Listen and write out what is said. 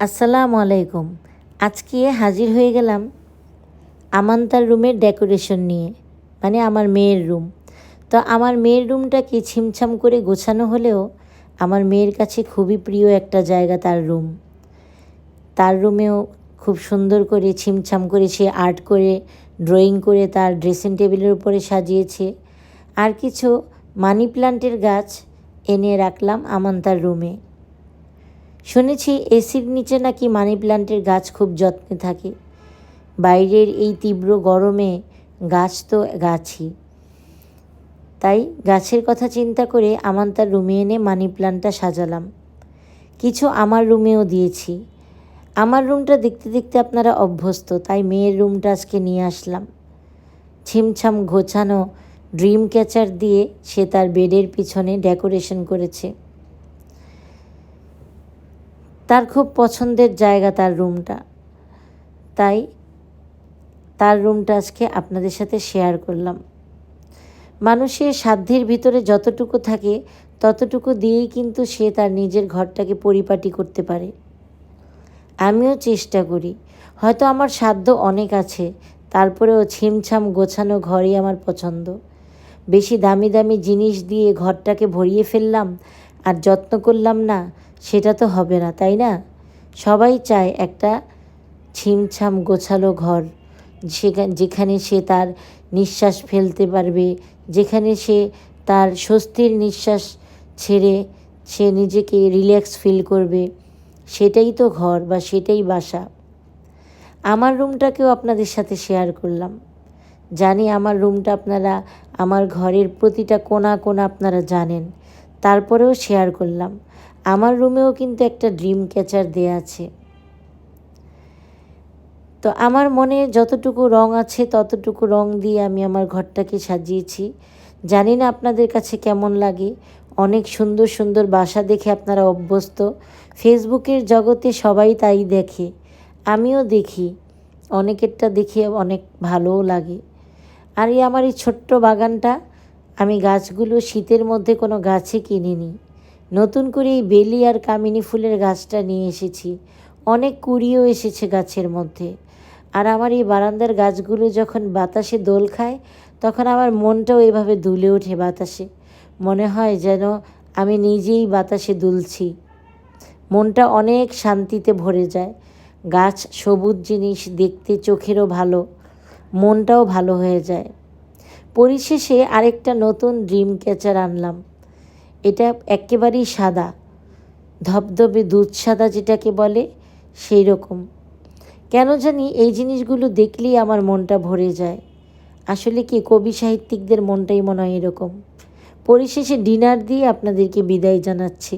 আসসালামু আলাইকুম। আজকে হাজির হয়ে গেলাম আমান্তার রুমের ডেকোরেশন নিয়ে মানে আমার মেয়ের রুম। তো আমার মেয়ের রুমটাকে ছিমছাম করে গোছানো হলেও আমার মেয়ের কাছে খুবই প্রিয় একটা জায়গা তার রুম। তার রুমেও খুব সুন্দর করে ছিমছাম করে সে আর্ট করে, ড্রয়িং করে তার ড্রেসিং টেবিলের উপরে সাজিয়েছে। আর কিছু মানি প্লান্টের গাছ এনে রাখলাম আমান্তার রুমে। শুনেছি এসির নিচে নাকি মানি প্লান্টের গাছ খুব যত্নে থাকে। বাইরের এই তীব্র গরমে গাছ তো গাছই। তাই গাছের কথা চিন্তা করে আমার তার রুমে এনে মানি প্লান্টটা সাজালাম। কিছু আমার রুমেও দিয়েছি। আমার রুমটা দেখতে দেখতে আপনারা অভ্যস্ত, তাই মেয়ের রুমটা আজকে নিয়ে আসলাম। ছিমছাম গোছানো ড্রিম ক্যাচার দিয়ে সে তার বেডের পিছনে ডেকোরেশন করেছে। তার খুব পছন্দের জায়গা তার রুমটা। তাই তার রুমটা আজকে আপনাদের সাথে শেয়ার করলাম। মানুষের সাধ্যের ভিতরে যতটুকু থাকে, ততটুকু দিয়েই কিন্তু সে তার নিজের ঘরটাকে পরিপাটি করতে পারে। আমিও চেষ্টা করি। হয়তো আমার সাধ্য অনেক আছে, তারপরেও ছিমছাম গোছানো ঘরই আমার পছন্দ। বেশি দামি দামি জিনিস দিয়ে ঘরটাকে ভরিয়ে ফেললাম, আর যত্ন করলাম না সেটা তো হবে না, তাই না? সবাই চায় একটা ছিমছাম গোছালো ঘর সেখানে যেখানে সে তার নিঃশ্বাস ফেলতে পারবে, যেখানে সে তার স্বস্তির নিঃশ্বাস ছেড়ে সে নিজেকে রিল্যাক্স ফিল করবে। সেটাই তো ঘর বা সেটাই বাসা। আমার রুমটাকেও আপনাদের সাথে শেয়ার করলাম। জানি আমার রুমটা আপনারা, আমার ঘরের প্রতিটা কোনা কোনা আপনারা জানেন। তারপরেও শেয়ার করলাম। আমার রুমেও কিন্তু একটা ড্রিম ক্যাচার দেয়া আছে। তো আমার মনে যতটুকু রং আছে, ততটুকু রং দিয়ে আমি আমার ঘরটাকে সাজিয়েছি। জানি না আপনাদের কাছে কেমন লাগে। অনেক সুন্দর সুন্দর বাসা দেখে আপনারা অভ্যস্ত। ফেসবুকের জগতে সবাই তাই দেখে, আমিও দেখি। অনেকেরটা দেখে অনেক ভালোও লাগে। আর এই আমার এই ছোট্ট বাগানটা, আমি গাছগুলো শীতের মধ্যে কোনো গাছে কিনিনি। নতুন করে এই বেলি আর কামিনী ফুলের গাছটা নিয়ে এসেছি। অনেক কুড়িও এসেছে গাছের মধ্যে। আর আমার এই বারান্দার গাছগুলো যখন বাতাসে দোল খায়, তখন আমার মনটাও এভাবে দুলে ওঠে বাতাসে। মনে হয় যেন আমি নিজেই বাতাসে দুলছি। মনটা অনেক শান্তিতে ভরে যায়। গাছ সবুজ জিনিস দেখতে চোখেরও ভালো, মনটাও ভালো হয়ে যায়। পরিশেষে আরেকটা নতুন ড্রিম ক্যাচার আনলাম। এটা একেবারেই সাদা। ধবধবে দুধ সাদা যেটাকে বলে, সেই রকম। কেন জানি এই জিনিসগুলো দেখলেই আমার মনটা ভরে যায়। আসলে কি কবি সাহিত্যিকদের মনটাই মনে হয় এরকম। পরিশেষে ডিনার দিয়ে আপনাদেরকে বিদায় জানাচ্ছি।